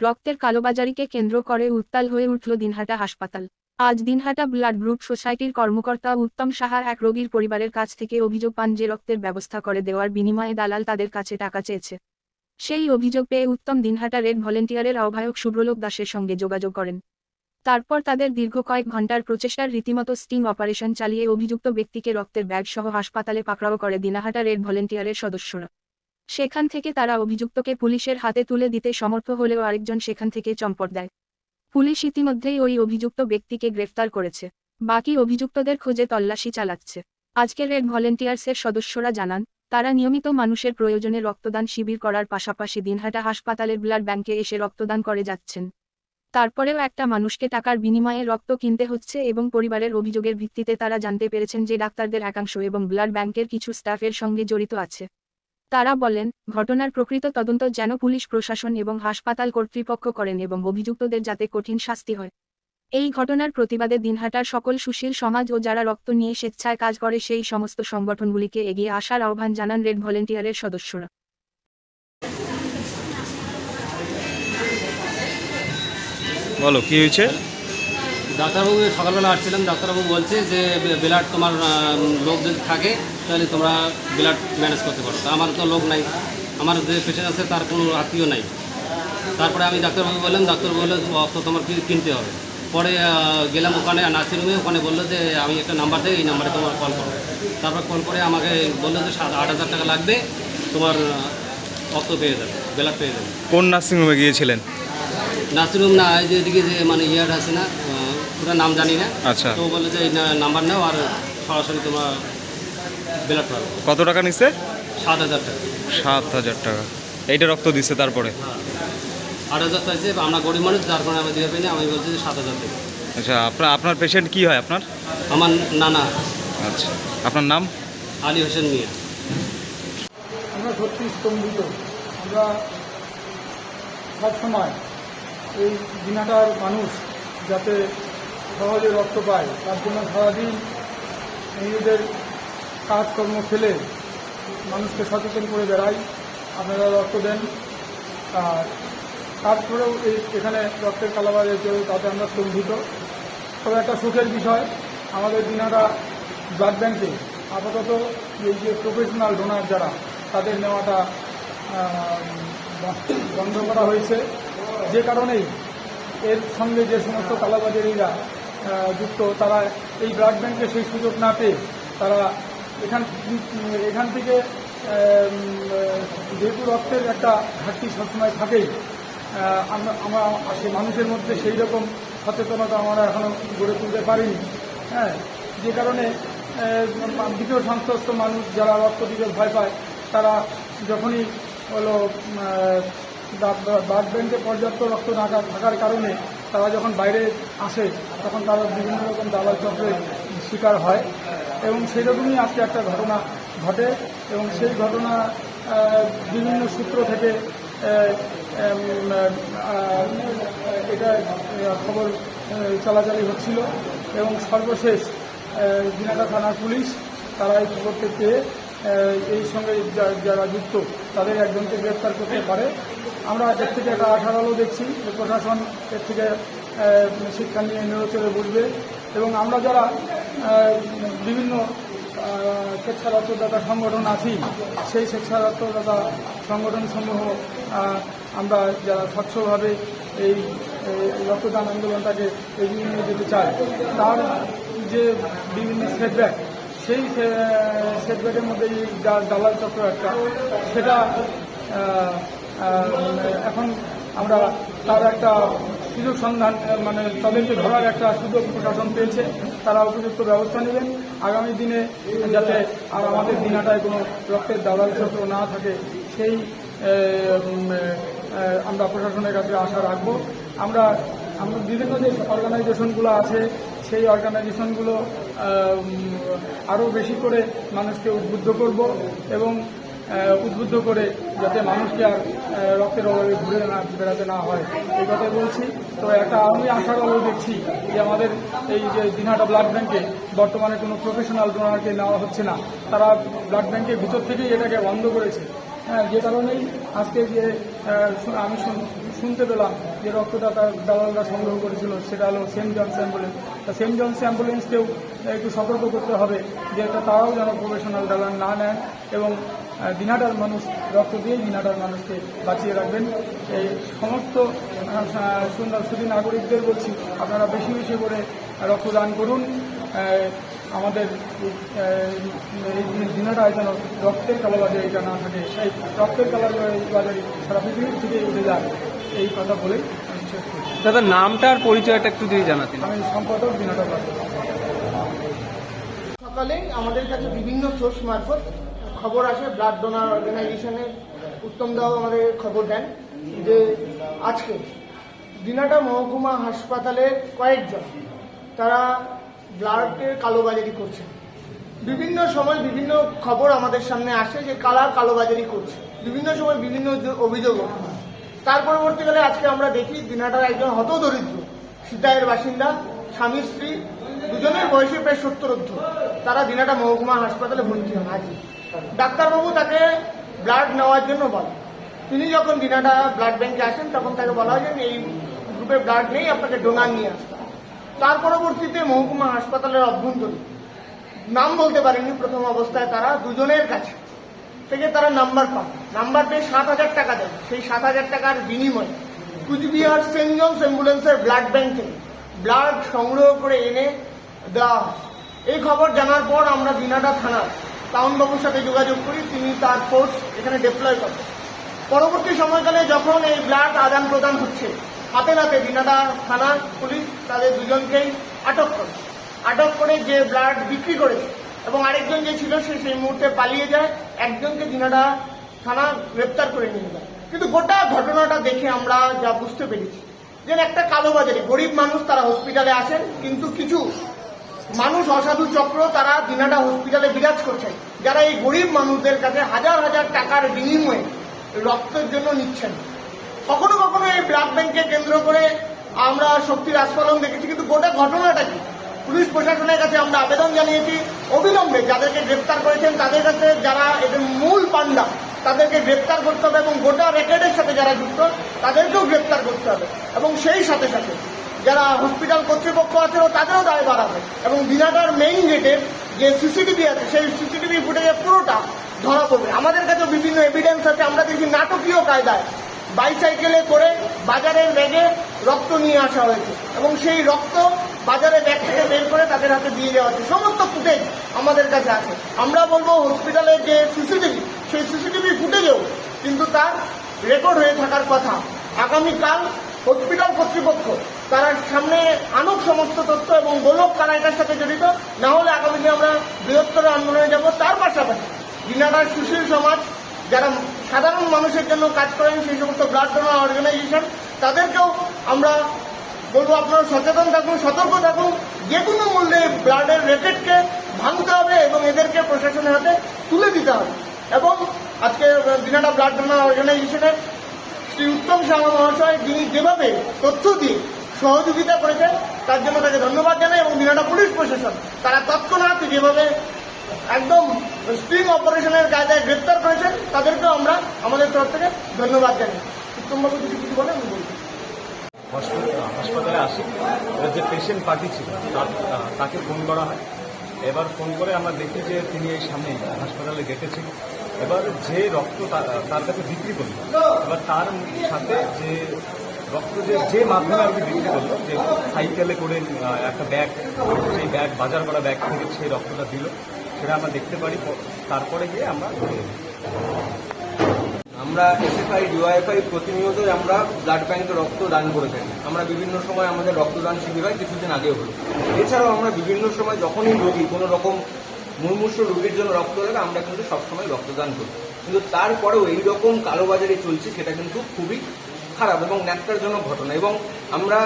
রক্তের কালোবাজারিকে কেন্দ্র করে উত্তাল হয়ে উঠল দিনহাটা হাসপাতাল। আজ দিনহাটা ব্লাড গ্রুপ সোসাইটির কর্মকর্তা উত্তম সাহা এক রোগীর পরিবারের কাছ থেকে অভিযোগ পান যে রক্তের ব্যবস্থা করে দেওয়ার বিনিময়ে দালাল তাদের কাছে টাকা চেয়েছে। সেই অভিযোগ পেয়ে উত্তম দিনহাটা রেড ভলেন্টিয়ারের আহ্বায়ক শুভ্রলোক দাসের সঙ্গে যোগাযোগ করেন। তারপর তাদের দীর্ঘ কয়েক ঘণ্টার প্রচেষ্টার রীতিমতো স্টিং অপারেশন চালিয়ে অভিযুক্ত ব্যক্তিকে রক্তের ব্যাগ সহ হাসপাতালে পাকড়াও করে দিনাহাটা রেড ভলেন্টিয়ারের সদস্যরা। সেখান থেকে তারা অভিযুক্তকে পুলিশের হাতে তুলে দিতে সমর্থ হলেও আরেকজন সেখান থেকে চম্পট দেয়। পুলিশ ইতিমধ্যেই ওই অভিযুক্ত ব্যক্তিকে গ্রেফতার করেছে। বাকি অভিযুক্তদের খোঁজে তল্লাশি চালাচ্ছে। আজকের রেড ভলেন্টিয়ার্সের সদস্যরা জানান, তারা নিয়মিত মানুষের প্রয়োজনে রক্তদান শিবির করার পাশাপাশি দিনহাটা হাসপাতালের ব্লাড ব্যাংকে এসে রক্তদান করে যাচ্ছেন। তারপরেও একটা মানুষকে টাকার বিনিময়ে রক্ত কিনতে হচ্ছে এবং পরিবারের অভিযোগের ভিত্তিতে তারা জানতে পেরেছেন যে ডাক্তারদের একাংশ এবং ব্লাড ব্যাংকের কিছু স্টাফের সঙ্গে জড়িত আছে। তারা বলেন ঘটনার প্রকৃত তদন্ত যেন পুলিশ প্রশাসন এবং হাসপাতাল কর্তৃপক্ষ করেন এবং অভিযুক্তদের যাতে কঠিন শাস্তি হয়। এই ঘটনার প্রতিবাদে দিনহাটার সকল সুশীল সমাজ ও যারা রক্ত নিয়ে স্বেচ্ছায় কাজ করে সেই সমস্ত সংগঠনগুলিকে এগিয়ে আসার আহ্বান জানান রেড ভলেন্টিয়ারের সদস্যরা। বলো কি হয়েছে? ডাক্তারবাবু সকালবেলা আসছিলাম ডাক্তারবাবু বলছে যে ব্লাড তোমার আহ, লোক যদি থাকে। তাহলে তোমরা ব্লাড ম্যানেজ করতে পারো। তা আমার তো লোক নাই। আমার যে পেশেন্ট আছে তার কোনো আত্মীয় নাই। তারপরে আমি ডাক্তারবাবু বললাম ডাক্তার বলল অত তোমার কি কিনতে হবে? পরে গেলাম ওখানে নার্সিংহোমে ওখানে বলল যে আমি একটা নাম্বার দেয় এই নাম্বারে তোমার কল করো। তারপর কল করে আমাকে বলল যে সাত আট হাজার টাকা লাগবে তোমার রক্ত পেয়ে যাবে ব্লাড পেয়ে যাবে। কোন নার্সিংহোমে গিয়েছিলেন? নার্সিংহোম না এই যে মানে ইয়ার আছে না ওটার নাম জানি না। আচ্ছা। তো বলে যে এই নাম্বার নাও আর সরাসরি তোমার কত টাকা নিচ্ছে? সাত হাজার টাকা। সাত হাজার টাকা। এইটা রক্ত দিচ্ছে তারপরে? হ্যাঁ। আট হাজার চাইছে আমরা গরিব মানুষ যার কারণে আমি দিয়ে পাইনি আমি বলছি যে সাত হাজার টাকা। আচ্ছা আপনার আপনার পেশেন্ট কি হয় আপনার? আমার নানা। আচ্ছা আপনার নাম? আলী হোসেন মিয়া। আমরা সত্যি স্তম্ভিত। আমরা সবসময় এই দিনাটার মানুষ যাতে সহজে রক্ত পায় তার জন্য সারাদিন নিজেদের কাজকর্ম ফেলে মানুষকে সচেতন করে বেড়াই। আপনারা রক্ত দেন। আর তারপরেও এই এখানে রক্তের কালাবারের জন্য তাতে আমরা স্তম্ভিত। তবে একটা সুখের বিষয়, আমাদের দিনাটা ব্লাড ব্যাংকে আপাতত এই যে প্রফেশনাল ডোনার যারা, তাদের নেওয়াটা বন্ধ করা হয়েছে। যে কারণেই এর সঙ্গে যে সমস্ত কালাবাজারিরা যুক্ত, তারা এই ব্লাড ব্যাংকে সেই সুযোগ না পেয়ে তারা এখান এখান থেকে যেহেতু রক্তের একটা ঘাটতি সবসময় থাকেই আমরা আমরা মানুষের মধ্যে সেই রকম সচেতনতা আমরা এখনও গড়ে তুলতে পারিনি। হ্যাঁ যে কারণে দ্বিতীয় সংশ্লিষ্ট মানুষ যারা রক্ত দিতে ভয় পায়, তারা যখনই হলো ব্লাড ব্যাংকে পর্যাপ্ত রক্ত না থাকা- থাকার কারণে তারা যখন বাইরে আসে, তখন তারা বিভিন্ন রকম দালাল চক্রের শিকার হয়। এবং সেই রকমই আজকে একটা ঘটনা ঘটে এবং সেই ঘটনা বিভিন্ন সূত্র থেকে এটা খবর চলাচলি হচ্ছিল এবং সর্বশেষ দিনাটা থানার পুলিশ তারা এই খবরকে পেয়ে এই সঙ্গে যারা যুক্ত তাদের একজনকে গ্রেপ্তার করতে পারে। আমরা এর থেকে একটা আশার আলো দেখছি যে প্রশাসন এর থেকে শিক্ষা নিয়ে নিরচরে বুঝবে এবং আমরা যারা বিভিন্ন আহ, স্বেচ্ছারক্তদাতা সংগঠন আছি সেই স্বেচ্ছারক্তদাতা সংগঠন সমূহ আমরা যারা স্বচ্ছভাবে এই এই রক্তদান আন্দোলনটাকে এগিয়ে নিয়ে যেতে চাই তার যে বিভিন্ন সেটব্যাক সেই সেটব্যাকের মধ্যে দালাল চক্র একটা। সেটা এখন আমরা তার একটা সুযোগ সন্ধান মানে তাদেরকে ধরার একটা সুযোগ প্রশাসন পেয়েছে। তারা উপযুক্ত ব্যবস্থা নেবেন। আগামী দিনে যাতে আর আমাদের দিনাটায় কোনো রক্তের দালাল চক্র না থাকে, সেই আমরা প্রশাসনের কাছে আশা রাখব। আমরা আমরা বিভিন্ন যে অর্গানাইজেশনগুলো আছে সেই অর্গানাইজেশনগুলো আরও বেশি করে মানুষকে উদ্বুদ্ধ করব এবং উদ্বুদ্ধ করে যাতে মানুষকে আর রক্তের অভাবে ঘুরে না, বেড়াতে না হয়। এই কথাই বলছি। তো একটা আমি আশার আলো দেখছি যে আমাদের এই যে দিনহাটা ব্লাড ব্যাংকে বর্তমানে কোনো প্রফেশনাল ডোনারকে নেওয়া হচ্ছে না। তারা ব্লাড ব্যাংকের ভিতর থেকেই এটাকে বন্ধ করেছে। হ্যাঁ যে কারণেই আজকে যে আমি শুনতে পেলাম যে রক্তদাতা দালালরা সংগ্রহ করেছিল, সেটা হলো সেন্ট জনস অ্যাম্বুলেন্স তা সেন্ট জনস অ্যাম্বুলেন্সকেও একটু সতর্ক করতে হবে যে এটা তারাও যেন প্রফেশনাল দালাল না নেন এবং দিনাটার মানুষ, রক্ত দিয়ে দিনাটার মানুষকে বাঁচিয়ে রাখবেন। এই সমস্ত সুন্দর সুদী নাগরিকদের বলছি, আপনারা বেশি বেশি করে রক্তদান করুন। আমাদের দিনাটায় যেন রক্তের কালোবাজারি এটা না থাকে এই রক্তের কালোবাজারি সারা পৃথিবীর থেকে উঠে যায় এই কথা বলেই আমি শেষ করছি। দাদা নামটা আর পরিচয়টা একটু যদি জানাতেন। আমি সম্পাদক প্রার্থী সকালে আমাদের কাছে বিভিন্ন সোর্স মারফত খবর আসে ব্লাড ডোনার অর্গানাইজেশনের উত্তম দাও আমাদের খবর দেন যে আজকে দিনাটা মহকুমা হাসপাতালের কয়েকজন তারা ব্লাডের কালোবাজারি করছে। বিভিন্ন সময় বিভিন্ন খবর আমাদের সামনে আসে যে কালা কালোবাজারি করছে। বিভিন্ন সময় বিভিন্ন অভিযোগ- অভিযোগ ওঠে। তার পরবর্তীকালে আজকে আমরা দেখি দিনাটার একজন হতদরিদ্র সীতায়ের বাসিন্দা, স্বামী, স্ত্রী, দুজনের বয়সে প্রায় সত্তরোর্ধ তারা দিনাটা মহকুমা হাসপাতালে ভর্তি হন আজই ডাক্তারবাবু তাকে ব্লাড নেওয়ার জন্য বলেন তিনি যখন দিনাটা ব্লাড ব্যাংকে আসেন, তখন তাকে বলা হয় যে এই গ্রুপে ব্লাড নেই, আপনাকে ডোনার নিয়ে আসতে। তার পরবর্তীতে মহকুমা হাসপাতালের অভ্যন্তরীণ, নাম বলতে পারেনি প্রথম অবস্থায় তারা দুজনের কাছে। থেকে তারা নাম্বার পান নাম্বার পেয়ে সাত হাজার টাকা দেন সেই সাত হাজার টাকার বিনিময়ে কুচবিহার সেন্ট জনস অ্যাম্বুলেন্সের ব্লাড ব্যাংক ব্লাড সংগ্রহ করে এনে দেওয়া হয়। এই খবর জানার পর আমরা দিনাটা থানার টাউনবাবুর সাথে যোগাযোগ করি, তিনি তার ফোর্স এখানে ডিপ্লয় করেন। পরবর্তী সময়কালে যখন এই ব্লাড আদান প্রদান হচ্ছে, হাতে নাতে দিনাটা থানা পুলিশ তাদের দুজনকেই আটক করে। আটক করে যে ব্লাড বিক্রি করেছে এবং আরেকজন যে ছিল, সে সেই মুহূর্তে পালিয়ে যায়। একজনকে দিনাটা থানা গ্রেপ্তার করে নিয়ে যায়। কিন্তু গোটা ঘটনাটা দেখে আমরা যা বুঝতে পেরেছি, যে একটা কালোবাজারি, গরিব মানুষ তারা হসপিটালে আসেন, কিন্তু কিছু মানুষ অসাধু চক্র তারা দিনাটা হসপিটালে বিরাজ করছেন, যারা এই গরিব মানুষদের কাছে হাজার হাজার টাকার বিনিময়ে রক্তের জন্য নিচ্ছেন। কখনো কখনো এই ব্লাড ব্যাংকে কেন্দ্র করে আমরা শক্তির আস্ফলন দেখেছি, কিন্তু গোটা ঘটনাটা কি? পুলিশ প্রশাসনের কাছে আমরা আবেদন জানিয়েছি। অবিলম্বে যাদেরকে গ্রেপ্তার করেছেন, তাদের কাছে যারা এদের মূল পান্ডা তাদেরকে গ্রেপ্তার করতে হবে এবং গোটা রেকর্ডের সাথে যারা যুক্ত, তাদেরকেও গ্রেপ্তার করতে হবে। এবং সেই সাথে সাথে যারা হসপিটাল কর্তৃপক্ষ আছে তাদেরও দায় বাড়াবে। এবং দিনাটার মেইন গেটের যে সিসিটিভি আছে, সেই সিসিটিভি ফুটেজে পুরোটা ধরা পড়বে। আমাদের কাছে বিভিন্ন এভিডেন্স আছে, আমরা দেখি নাটকীয় কায়দায় বাইসাইকেলে করে বাজারের ব্যাগে রক্ত নিয়ে আসা হয়েছে। এবং সেই রক্ত বাজারে ব্যাগ থেকে বের করে তাদের হাতে দিয়ে দেওয়া হচ্ছে। সমস্ত ফুটেজ আমাদের কাছে আছে। আমরা বলব হসপিটালের যে সিসিটিভি সেই সিসিটিভি ফুটেজেও কিন্তু তার রেকর্ড হয়ে থাকার কথা। আগামীকাল হসপিটাল কর্তৃপক্ষ তারা সামনে আনুক সমস্ত তথ্য এবং গোলক কারা এটার সাথে জড়িত, না হলে আগামী দিনে আমরা বৃহত্তর আন্দোলনে যাব। তার পাশাপাশি দিনাটার সুশীল সমাজ, যারা সাধারণ মানুষের জন্য কাজ করেন, সেই সমস্ত ব্লাড ডোনার অর্গানাইজেশন তাদেরকেও আমরা বলব আপনারা সচেতন থাকুন, সতর্ক থাকুন। যে কোনো মূল্যে ব্লাডের রেকেটকে ভাঙতে হবে এবং এদেরকে প্রশাসনের হাতে তুলে দিতে হবে। এবং আজকে দিনাটা ব্লাড ডোনার অর্গানাইজেশনের শ্রী উত্তম শাহ মহাশয়, যিনি যেভাবে তথ্য দিয়ে সহযোগিতা করেছেন, তার জন্য তাকে ধন্যবাদ জানাই এবং দিনাটা পুলিশ প্রশাসন, তারা তৎক্ষণাৎ যেভাবে একদম স্ট্রিং অপারেশনের কায়দায় গ্রেপ্তার করেছেন, তাদেরকেও আমরা আমাদের তরফ থেকে ধন্যবাদ জানাই। উত্তমবাবু যদি কিছু বলেন? হাসপাতালে আসি। এবার যে পেশেন্ট পার্টি ছিল তাকে ফোন করা হয়। এবার ফোন করে আমরা দেখি যে তিনি এই সামনে হাসপাতালে ডেকেছেন এবার যে রক্ত তার- কাছে বিক্রি করল, এবার তার সাথে যে রক্ত যে যে মাধ্যমে আর কি বিক্রি করল, যে সাইকেলে করে একটা ব্যাগ সেই ব্যাগ বাজার করা ব্যাগ থেকে সেই রক্তটা দিল, সেটা আমরা দেখতে পারি। তারপরে গিয়ে আমরা। আমরা এসএফআই ডিওয়াইফআই প্রতিনিয়ত আমরা ব্লাড ব্যাংকে রক্ত দান করে থাকি। আমরা বিভিন্ন সময় আমাদের রক্তদান শিবির হয়, কিছুদিন আগেও হলো। এছাড়াও আমরা বিভিন্ন সময় যখনই রোগী কোনো রকম মুমূর্ষ রোগীর জন্য রক্ত লাগে, আমরা কিন্তু সবসময় রক্তদান করি। কিন্তু তারপরেও এই রকম কালোবাজারি চলছে, সেটা কিন্তু খুবই খারাপ এবং ন্যাক্কারজনক ঘটনা। এবং আমরা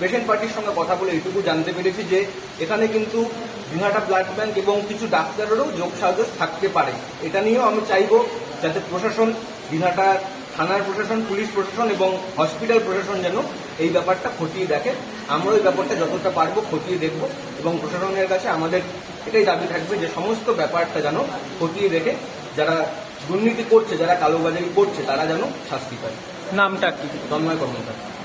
পেশেন্ট পার্টির সঙ্গে কথা বলে এইটুকু জানতে পেরেছি যে, এখানে কিন্তু দিনহাটা ব্লাড ব্যাংক এবং কিছু ডাক্তারেরও যোগ সাহায্য থাকতে পারে। এটা নিয়েও আমি চাইব যাতে প্রশাসন দিনহাটা থানার প্রশাসন পুলিশ প্রশাসন এবং হসপিটাল প্রশাসন যেন এই ব্যাপারটা খতিয়ে দেখে। আমরা এই ব্যাপারটা যতটা পারব খতিয়ে দেখব এবং প্রশাসনের কাছে আমাদের এটাই দাবি থাকবে যে সমস্ত ব্যাপারটা যেন খতিয়ে দেখে যারা দুর্নীতি করছে যারা কালোবাজারি করছে তারা যেন শাস্তি পায়। নামটা কি? তন্ময় কর্মকার।